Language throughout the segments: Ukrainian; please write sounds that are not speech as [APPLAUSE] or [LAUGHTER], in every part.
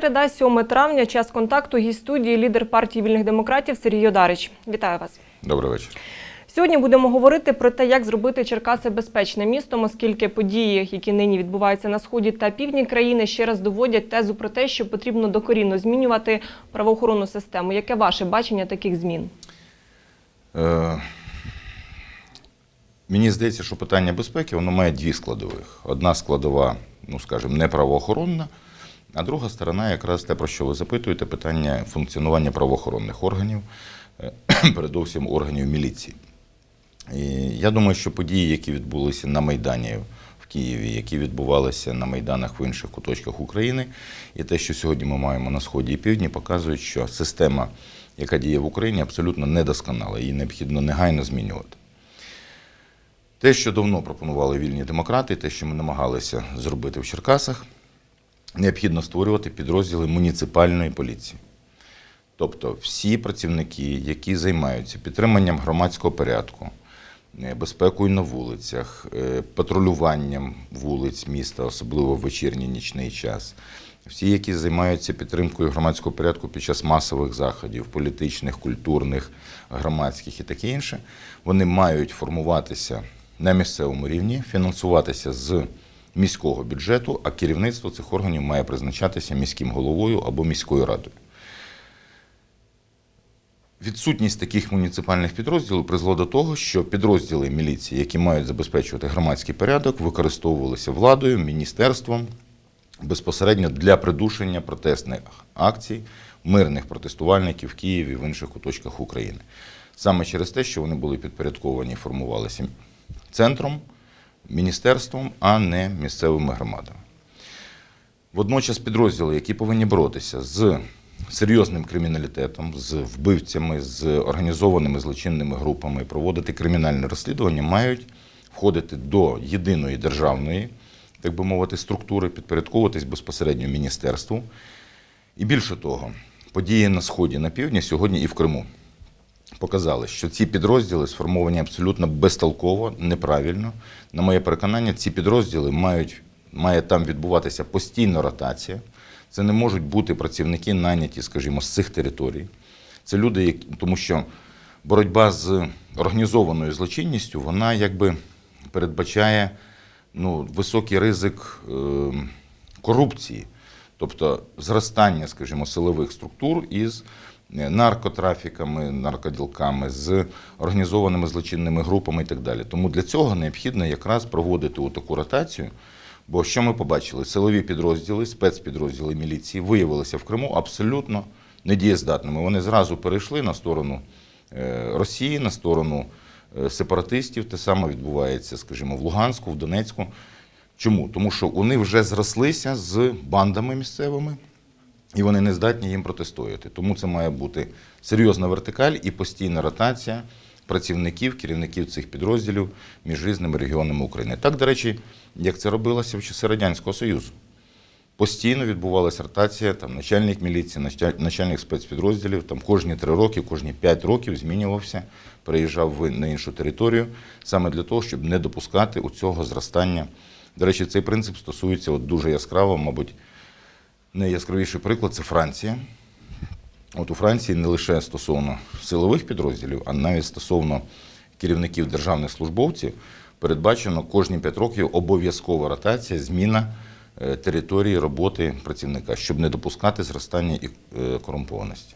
Середа, 7 травня, час контакту, гість студії, лідер партії вільних демократів Сергій Йодарич. Вітаю вас. Добрий вечір. Сьогодні будемо говорити про те, як зробити Черкаси безпечним містом, оскільки події, які нині відбуваються на сході та півдні країни, ще раз доводять тезу про те, що потрібно докорінно змінювати правоохоронну систему. Яке ваше бачення таких змін? Е, мені здається, що питання безпеки воно має дві складових. Одна складова, ну скажімо, не правоохоронна, а друга сторона якраз те, про що ви запитуєте, питання функціонування правоохоронних органів, е, [CLEARS THROAT] передовсім органів міліції. І я думаю, що події, які відбулися на Майдані в Києві, які відбувалися на Майданах в інших куточках України, і те, що сьогодні ми маємо на Сході і Півдні, показують, що система, яка діє в Україні, абсолютно недосконала, її необхідно негайно змінювати. Те, що давно пропонували вільні демократи, те, що ми намагалися зробити в Черкасах, необхідно створювати підрозділи муніципальної поліції. Тобто всі працівники, які займаються підтриманням громадського порядку, е, безпекою на вулицях, е, патрулюванням вулиць міста, особливо в вечірній нічний час, всі, які займаються підтримкою громадського порядку під час масових заходів, політичних, культурних, громадських і таке інше, вони мають формуватися на місцевому рівні, фінансуватися з міського бюджету, а керівництво цих органів має призначатися міським головою або міською радою. Відсутність таких муніципальних підрозділів призвела до того, що підрозділи міліції, які мають забезпечувати громадський порядок, використовувалися владою, міністерством безпосередньо для придушення протестних акцій мирних протестувальників в Києві в інших куточках України. Саме через те, що вони були підпорядковані формувалися центром, міністерством, а не місцевими громадами. Водночас підрозділи, які повинні боротися з серйозним криміналітетом, з вбивцями, з організованими злочинними групами, проводити кримінальне розслідування, мають входити до єдиної державної, так би мовити, структури, підпорядковуватись безпосередньо міністерству. І більше того, події на сході, на півдні сьогодні і в Криму показали, що ці підрозділи сформовані абсолютно безтолково, неправильно. На моє переконання, ці підрозділи мають має там відбуватися постійна ротація. Це не можуть бути працівники найняті, скажімо, з цих територій. Це люди, які, тому що боротьба з організованою злочинністю, вона якби передбачає ну, високий ризик е, корупції, тобто зростання, скажімо, силових структур із наркотрафіками, наркоділками, з організованими злочинними групами і так далі. Тому для цього необхідно якраз проводити таку ротацію. Бо що ми побачили? Силові підрозділи, спецпідрозділи міліції виявилися в Криму абсолютно недієздатними. Вони зразу перейшли на сторону е, Росії, на сторону е, сепаратистів. Те саме відбувається, скажімо, в Луганську, в Донецьку. Чому? Тому що вони вже зрослися з бандами місцевими, і вони не здатні їм протистояти. Тому це має бути серйозна вертикаль і постійна ротація працівників, керівників цих підрозділів між різними регіонами України. Так, до речі, як це робилося в часи Радянського Союзу. Постійно відбувалася ротація, там начальник міліції, начальник спецпідрозділів, там кожні три роки, кожні п'ять років змінювався, переїжджав на іншу територію, саме для того, щоб не допускати у цього зростання. До речі, цей принцип стосується от дуже яскраво, мабуть, найяскравіший приклад це Франція. От у Франції не лише стосовно силових підрозділів, а навіть стосовно керівників державних службовців, передбачено кожні 5 років обов'язкова ротація, зміна е, території роботи працівника, щоб не допускати зростання і е, корумпованості.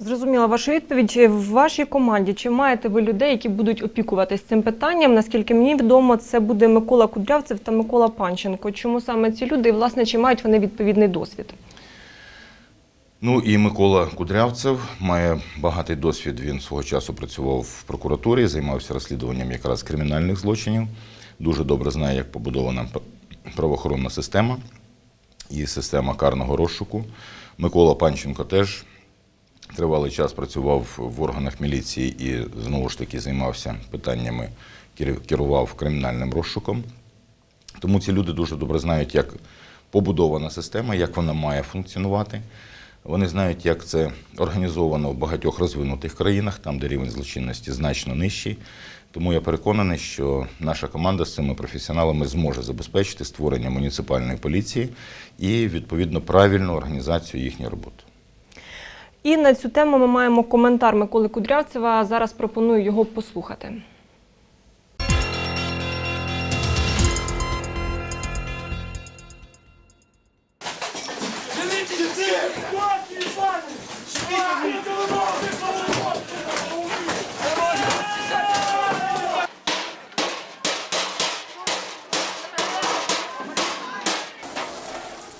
Зрозуміла вашу відповідь. В вашій команді чи маєте ви людей, які будуть опікуватись цим питанням? Наскільки мені відомо, це буде Микола Кудрявцев та Микола Панченко. Чому саме ці люди і власне чи мають вони відповідний досвід? Ну і Микола Кудрявцев має багатий досвід. Він свого часу працював в прокуратурі, займався розслідуванням якраз кримінальних злочинів. Дуже добре знає, як побудована правоохоронна система і система карного розшуку. Микола Панченко теж тривалий час працював в органах міліції і знову ж таки займався питаннями, керував кримінальним розшуком. Тому ці люди дуже добре знають, як побудована система, як вона має функціонувати. Вони знають, як це організовано в багатьох розвинутих країнах, там, де рівень злочинності значно нижчий. Тому я переконаний, що наша команда з цими професіоналами зможе забезпечити створення муніципальної поліції і відповідно правильну організацію їхньої роботи. І на цю тему ми маємо коментар Миколи Кудрявцева. Зараз пропоную його послухати.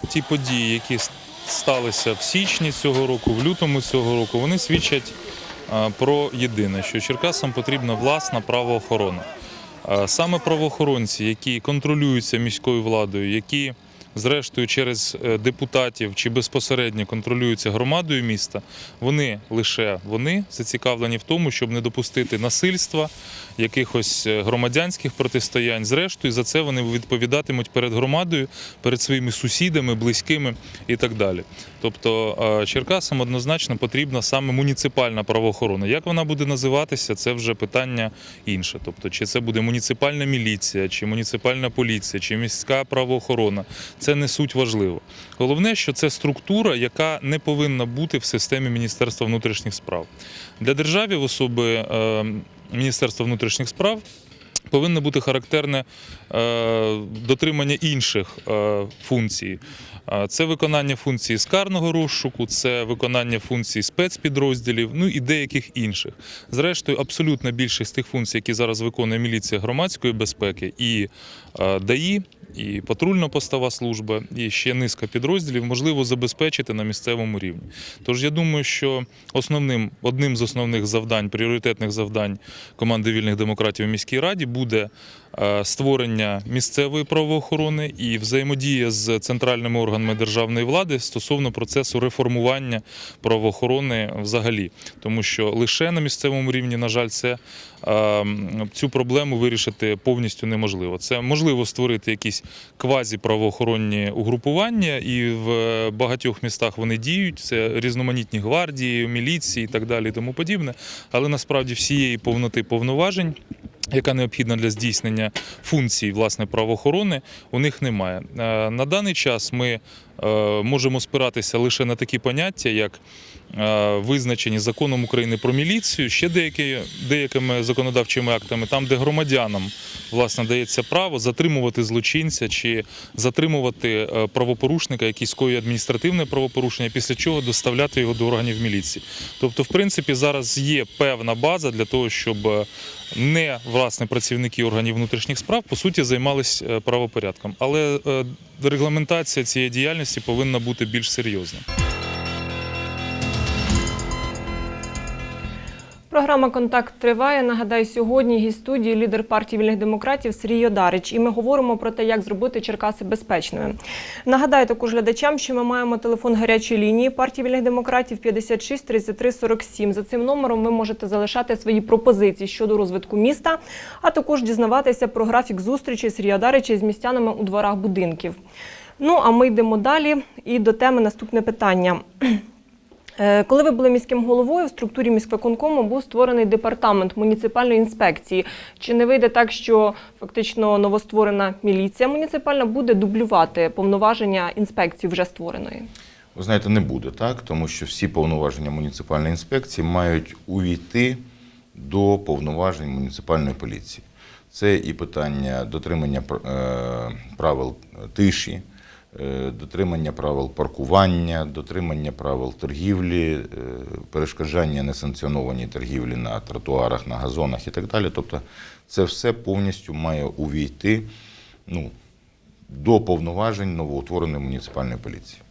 ті події, які сталися в січні цього року, в лютому цього року, вони свідчать про єдине, що Черкасам потрібна власна правоохорона. Саме правоохоронці, які контролюються міською владою, які зрештою через е, депутатів чи безпосередньо контролюються громадою міста, вони лише вони зацікавлені в тому, щоб не допустити насильства, якихось е, громадянських протистоянь. Зрештою, за це вони відповідатимуть перед громадою, перед своїми сусідами, близькими і так далі. Тобто е, Черкасам однозначно потрібна саме муніципальна правоохорона. Як вона буде називатися, це вже питання інше. Тобто, чи це буде муніципальна міліція, чи муніципальна поліція, чи міська правоохорона. Це не суть важливо. Головне, що це структура, яка не повинна бути в системі Міністерства внутрішніх справ. Для держави в особи е, Міністерства внутрішніх справ повинно бути характерне дотримання інших е, функцій. Е, Це виконання функцій скарного розшуку, це виконання функцій спецпідрозділів, ну і деяких інших. Зрештою, абсолютна більшість тих функцій, які зараз виконує міліція громадської безпеки і е, ДАІ, і патрульно-постова служба, і ще низка підрозділів можливо забезпечити на місцевому рівні. Тож я думаю, що основним одним з основних завдань, пріоритетних завдань команди вільних демократів у міській раді буде е, створення місцевої правоохорони і взаємодія з центральними органами державної влади стосовно процесу реформування правоохорони взагалі, тому що лише на місцевому рівні, на жаль, це е, цю проблему вирішити повністю неможливо. Це можливо створити якісь квазі-правоохоронні угрупування, і в е, багатьох містах вони діють. Це різноманітні гвардії, міліції і так далі, тому подібне. Але насправді всієї повноти повноважень. Яка необхідна для здійснення функцій власне правоохорони, у них немає. Е, На даний час ми можемо спиратися лише на такі поняття, як е, визначені законом України про міліцію, ще деякі, деякими законодавчими актами, там, де громадянам власне дається право затримувати злочинця чи затримувати е, правопорушника, який скоює адміністративне правопорушення, після чого доставляти його до органів міліції. Тобто, в принципі, зараз є певна база для того, щоб е, не власне працівники органів внутрішніх справ по суті займалися правопорядком, але е, регламентація цієї діяльності повинна бути більш серйозна. Програма Контакт триває. Нагадаю, сьогодні гість студії лідер партії вільних демократів Сергій Йодарич. І ми говоримо про те, як зробити Черкаси безпечними. Нагадаю також глядачам, що ми маємо телефон гарячої лінії партії вільних демократів 56 33 47. За цим номером ви можете залишати свої пропозиції щодо розвитку міста, а також дізнаватися про графік зустрічі Сергія Йодарича з містянами у дворах будинків. Ну а ми йдемо далі. І до теми наступне питання. [CLEARS THROAT] Е, Коли ви були міським головою, в структурі міськвиконкому був створений департамент муніципальної інспекції. Чи не вийде так, що фактично новостворена міліція муніципальна буде дублювати повноваження інспекції вже створеної? Ви знаєте, не буде так, тому що всі повноваження муніципальної інспекції мають увійти до повноважень муніципальної поліції. Це і питання дотримання е, правил тиші, дотримання правил паркування, дотримання правил торгівлі, е, перешкоджання несанкціонованій торгівлі на тротуарах, на газонах і так далі. Тобто це все повністю має увійти ну, до повноважень новоутвореної муніципальної поліції.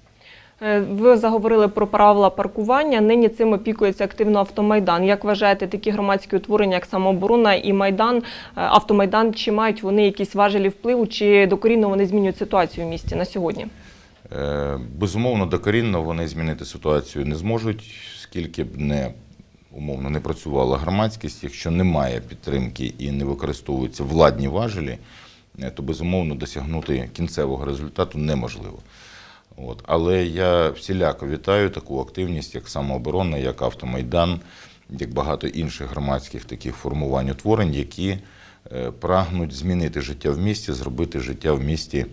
Е, Ви заговорили про правила паркування. Нині цим опікується активно автомайдан. Як вважаєте, такі громадські утворення, як самооборона і майдан, е, автомайдан, чи мають вони якісь важелі впливу, чи докорінно вони змінюють ситуацію в місті на сьогодні? Е, Безумовно, докорінно вони змінити ситуацію не зможуть, скільки б не умовно не працювала громадськість. Якщо немає підтримки і не використовуються владні важелі, то безумовно досягнути кінцевого результату неможливо. От. Але я всіляко вітаю таку активність, як самооборона, як автомайдан, як багато інших громадських таких формувань утворень, які е, прагнуть змінити життя в місті, зробити життя в місті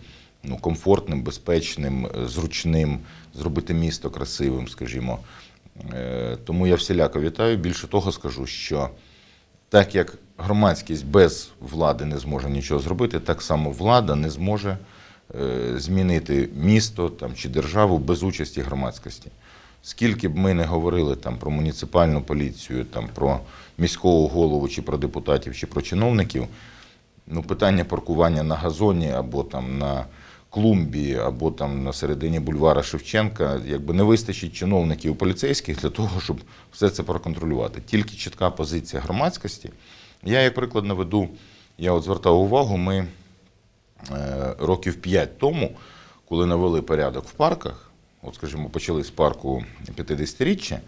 ну, комфортним, безпечним, е, зручним, зробити місто красивим, скажімо. Е, Тому я всіляко вітаю. Більше того скажу, що так як громадськість без влади не зможе нічого зробити, так само влада не зможе змінити місто там, чи державу без участі громадськості. Скільки б ми не говорили там, про муніципальну поліцію, там, про міського голову, чи про депутатів, чи про чиновників, ну, питання паркування на газоні або там на клумбі, або там на середині бульвара Шевченка, якби не вистачить чиновників і поліцейських для того, щоб все це проконтролювати. Тільки чітка позиція громадськості. Я, як приклад, наведу, я от звертав увагу, ми е, років 5 тому, коли навели порядок в парках, от, скажімо, почали з парку 50-річчя,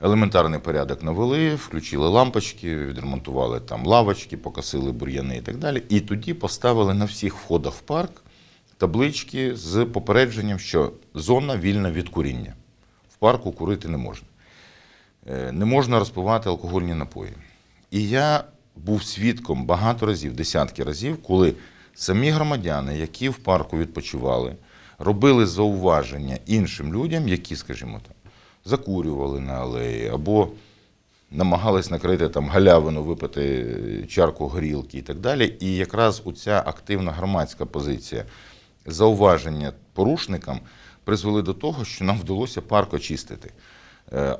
елементарний порядок навели, включили лампочки, відремонтували там лавочки, покосили бур'яни і так далі. І тоді поставили на всіх входах в парк таблички з попередженням, що зона вільна від куріння. В парку курити не можна. Е, Не можна розпивати алкогольні напої. І я був свідком багато разів, десятки разів, коли самі громадяни, які в парку відпочивали, робили зауваження іншим людям, які, скажімо там, закурювали на алеї або намагались накрити там галявину, випити чарку горілки і так далі. І якраз оця активна громадська позиція зауваження порушникам призвели до того, що нам вдалося парк очистити,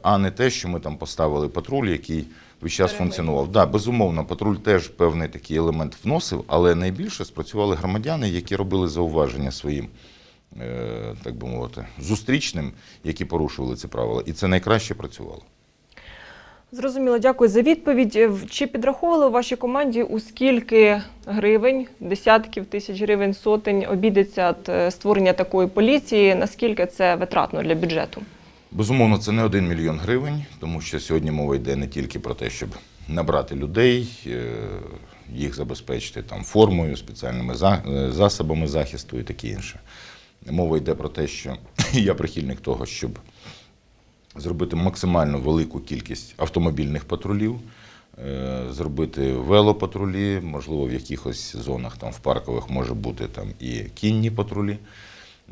а не те, що ми там поставили патруль, який весь час функціонував. Да, безумовно, патруль теж певний такий елемент вносив, але найбільше спрацювали громадяни, які робили зауваження своїм, е, так би мовити, зустрічним, які порушували ці правила. І це найкраще працювало. Зрозуміло, дякую за відповідь. Е, Чи підраховували у вашій команді, у скільки гривень, десятків тисяч гривень, сотень обійдеться е, створення такої поліції? Наскільки це витратно для бюджету? Безумовно, це не один мільйон гривень, тому що сьогодні мова йде не тільки про те, щоб набрати людей, е, їх забезпечити там формою, спеціальними е, засобами захисту і таке інше. Мова йде про те, що [LAUGHS] я прихильник того, щоб зробити максимально велику кількість автомобільних патрулів, е, зробити велопатрулі, можливо, в якихось зонах там в паркових може бути там і кінні патрулі.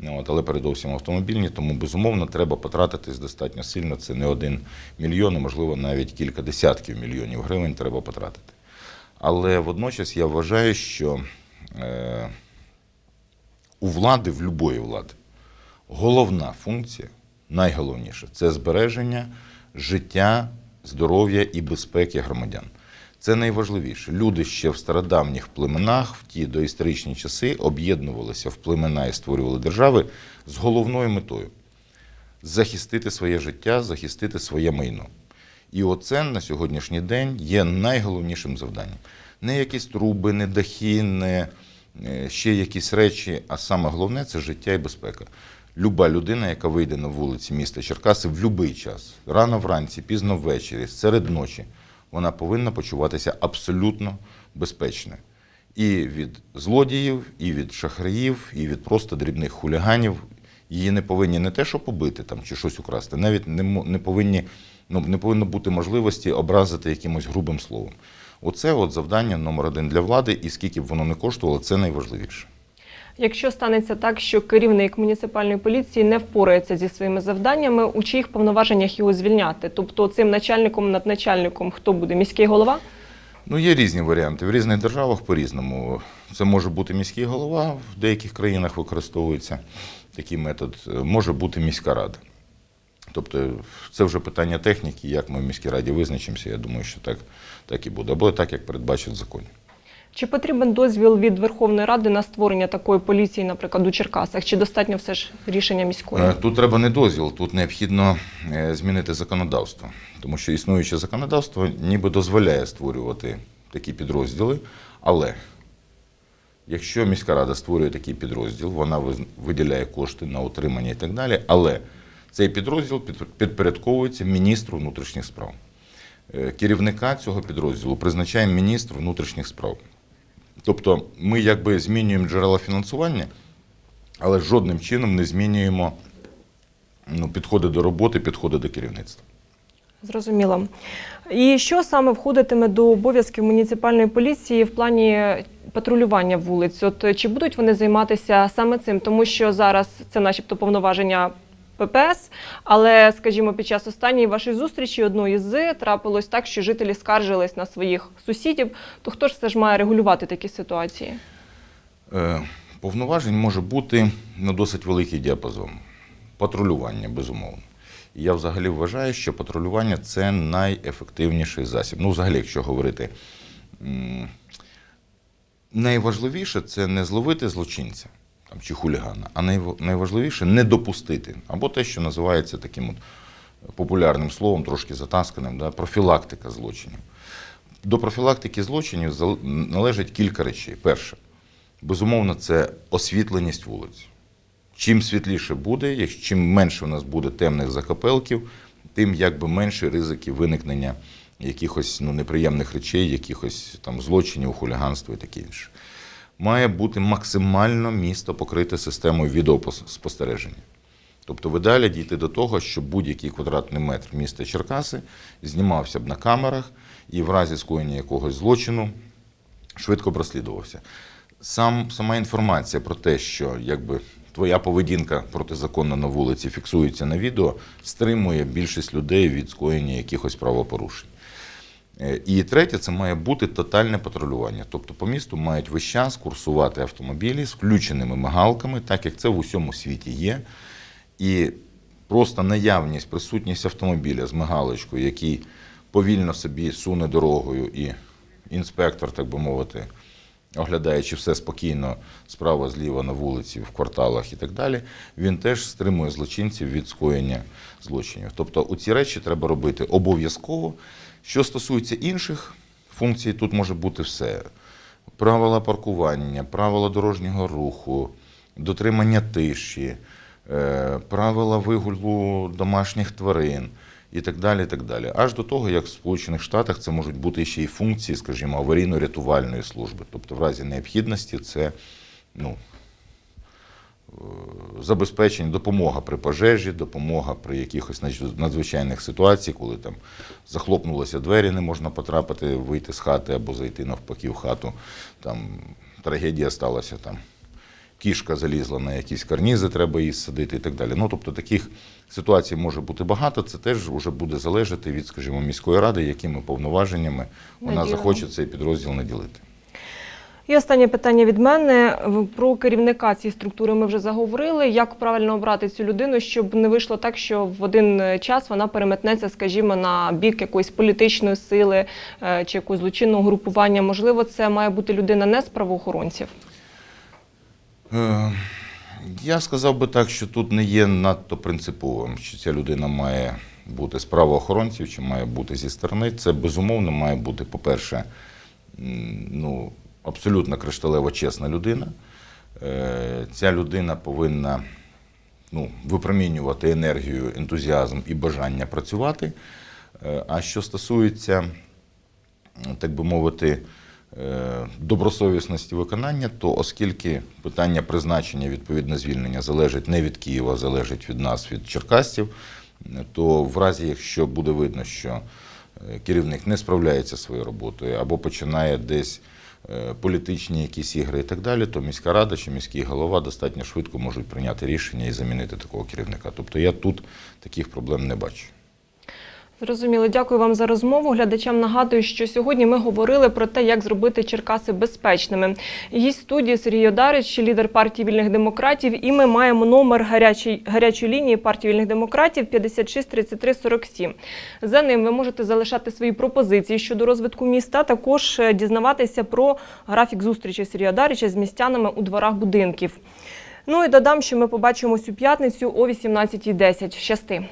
От, але передовсім автомобільні, тому безумовно треба потратитись достатньо сильно. Це не один мільйон, і, можливо, навіть кілька десятків мільйонів гривень треба потратити. Але водночас я вважаю, що е, у влади, в будь-якої влади, головна функція, найголовніше це збереження життя, здоров'я і безпеки громадян. Це найважливіше. Люди ще в стародавніх племенах, в ті доісторичні часи, об'єднувалися в племена і створювали держави з головною метою захистити своє життя, захистити своє майно. І оце на сьогоднішній день є найголовнішим завданням. Не якісь труби, не дахи, не е, ще якісь речі, а саме головне це життя і безпека. Люба людина, яка вийде на вулиці міста Черкаси в будь-який час, рано вранці, пізно ввечері, серед ночі, вона повинна почуватися абсолютно безпечною. І від злодіїв, і від шахраїв, і від просто дрібних хуліганів. Її не повинні не те, що побити там чи щось украсти, навіть не, не повинні, ну, не повинно бути можливості образити якимось грубим словом. Оце от завдання номер один для влади, і скільки б воно не коштувало, це найважливіше. Якщо станеться так, що керівник муніципальної поліції не впорається зі своїми завданнями, у чиїх повноваженнях його звільняти? Тобто цим начальником, надначальником, хто буде міський голова? Ну, є різні варіанти. В різних державах по-різному. Це може бути міський голова, в деяких країнах використовується такий метод, може бути міська рада. Тобто це вже питання техніки, як ми в міській раді визначимося. Я думаю, що так, так і буде. Або так, як передбачить в. Чи потрібен дозвіл від Верховної Ради на створення такої поліції, наприклад, у Черкасах? Чи достатньо все ж рішення міської? Е, Тут треба не дозвіл, тут необхідно е, змінити законодавство, тому що існуюче законодавство ніби дозволяє створювати такі підрозділи, але якщо міська рада створює такий підрозділ, вона виділяє кошти на утримання і так далі, але цей підрозділ підпорядковується міністру внутрішніх справ. Е, Керівника цього підрозділу призначає міністр внутрішніх справ. Тобто ми якби змінюємо джерела фінансування, але жодним чином не змінюємо ну, підходи до роботи, підходи до керівництва. Зрозуміло. І що саме входитиме до обов'язків муніципальної поліції в плані патрулювання вулиць? От чи будуть вони займатися саме цим? Тому що зараз це, начебто, повноваження ППС, але, скажімо, під час останньої вашої зустрічі одної з трапилось так, що жителі скаржились на своїх сусідів. То хто ж все ж має регулювати такі ситуації? Е, Повноважень може бути ну, досить великий діапазон. Патрулювання, безумовно. Я взагалі вважаю, що патрулювання це найефективніший засіб. Ну, взагалі, якщо говорити, найважливіше це не зловити злочинця там, чи хулігана, а найважливіше не допустити. Або те, що називається таким от популярним словом, трошки затасканим, да, профілактика злочинів. До профілактики злочинів належить кілька речей. Перше, безумовно, це освітленість вулиць. Чим світліше буде, чим менше у нас буде темних закапелків, тим якби менше ризики виникнення якихось ну, неприємних речей, якихось там злочинів, хуліганства і таке інше. Має бути максимально місто покрите системою відеоспостереження. Тобто в ідеалі дійти до того, щоб будь-який квадратний метр міста Черкаси знімався б на камерах і в разі скоєння якогось злочину швидко прослідувався. Сам, сама інформація про те, що якби твоя поведінка протизаконна на вулиці фіксується на відео, стримує більшість людей від скоєння якихось правопорушень. Е, І третє, це має бути тотальне патрулювання. Тобто по місту мають весь час курсувати автомобілі з включеними мигалками, так як це в усьому світі є. І просто наявність, присутність автомобіля з мигалочкою, який повільно собі суне дорогою, і інспектор, так би мовити, оглядає, чи все спокійно справа, зліва на вулиці, в кварталах і так далі, він теж стримує злочинців від скоєння злочинів. Тобто ці речі треба робити обов'язково. Що стосується інших функцій, тут може бути все. Правила паркування, правила дорожнього руху, дотримання тиші, е, правила вигулу домашніх тварин і так далі. і так далі. Аж до того, як в Сполучених Штатах це можуть бути ще й функції, скажімо, аварійно-рятувальної служби. Тобто, в разі необхідності це ну, забезпечення, допомога при пожежі, допомога при якихось надз- надзвичайних ситуаціях, коли там захлопнулися двері, не можна потрапити, вийти з хати або зайти навпаки в хату. Там трагедія сталася там. Кішка залізла на якісь карнізи, треба її садити і так далі. Ну, тобто таких ситуацій може бути багато. Це теж вже буде залежати від, скажімо, міської ради, якими повноваженнями вона захоче цей підрозділ наділити. І останнє питання від мене про керівника цієї структури. Ми вже заговорили. Як правильно обрати цю людину, щоб не вийшло так, що в один е, час вона переметнеться, скажімо, на бік якоїсь політичної сили е, чи якогось злочинного групування. Можливо, це має бути людина не з правоохоронців. Е, Я сказав би так, що тут не є надто принциповим, чи ця людина має бути з правоохоронців, чи має бути зі сторони. Це безумовно має бути, по-перше, ну, абсолютно кришталево чесна людина. Е, Ця людина повинна ну, випромінювати енергію, ентузіазм і бажання працювати. Е, А що стосується так би мовити, е, добросовісності виконання, то оскільки питання призначення відповідне звільнення залежить не від Києва, залежить від нас, від черкасців, то в разі, якщо буде видно, що керівник не справляється зі своєю роботою або починає десь політичні якісь ігри і так далі, то міська рада чи міський голова достатньо швидко можуть прийняти рішення і замінити такого керівника. Тобто я тут таких проблем не бачу. Зрозуміло, дякую вам за розмову. Глядачам нагадую, що сьогодні ми говорили про те, як зробити Черкаси безпечними. Гість студії Сергій Одарич, лідер партії вільних демократів. І ми маємо номер гарячої, гарячої лінії партії вільних демократів 56 33 47. За ним ви можете залишати свої пропозиції щодо розвитку міста. Також е, дізнаватися про графік зустрічі Сергія Одарича з містянами у дворах будинків. Ну і додам, що ми побачимось у п'ятницю о 18.10. Щасти.